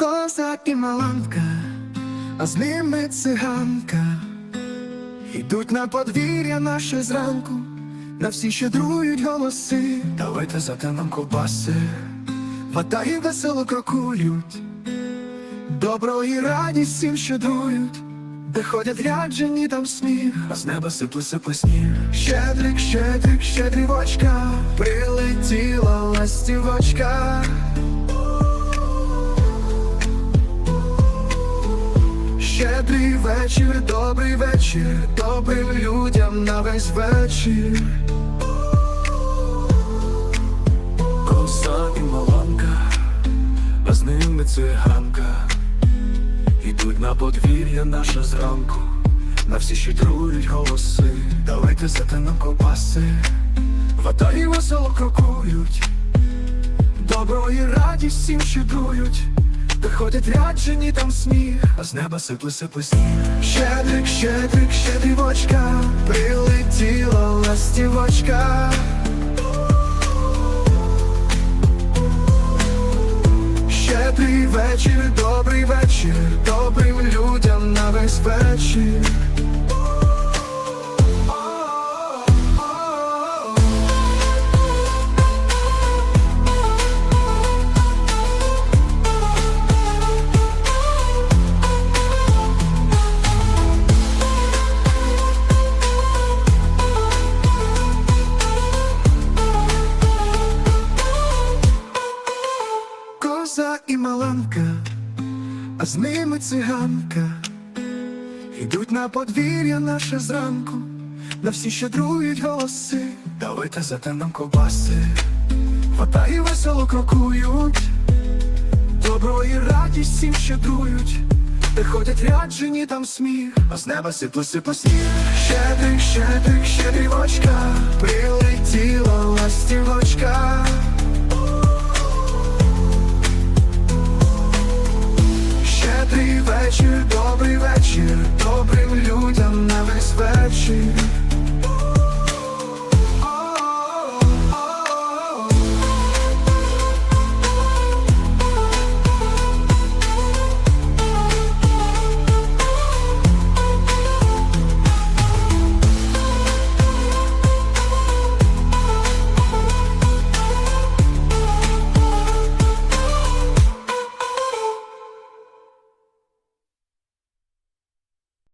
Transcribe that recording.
Козак і маланка, а з ними циганка. Йдуть на подвір'я наше зранку, на всі щедрують голоси. Давайте за нам ковбаси, ватаги весело крокують, добро і радість всім щедрують, де ходять ряджені там сміх, а з неба сипле сипле сніг. Щедрик, щедрик, щедрівочка, прилетіла ластівочка. Щедрий вечір, добрий вечір, добрим людям на весь вечір. Коса і маланка, а з ними циганка. Ідуть на подвір'я наше зранку, на всі щедрують голоси. Давайте за нам ковбаси, ватаги весело крокують. Добро і радість всім щедрують, де ходять ряджені там сміх, а з неба сипле сипле сніг. Щедрик, щедрик, щедрівочка, прилетіла ластівочка. Щедрий вечір, добрий вечір, добрим людям на весь вечір. І маланка, а з ними циганка. Йдуть на подвір'я наше зранку, на всі щедрують голоси. Давайте за нам ковбаси, ватаги весело крокують, добро і радість всім щедрують, де ходять ряджені там сміх, а з неба сипле сипле сніг. Щедрик, щедрик, щедрівочка. you go.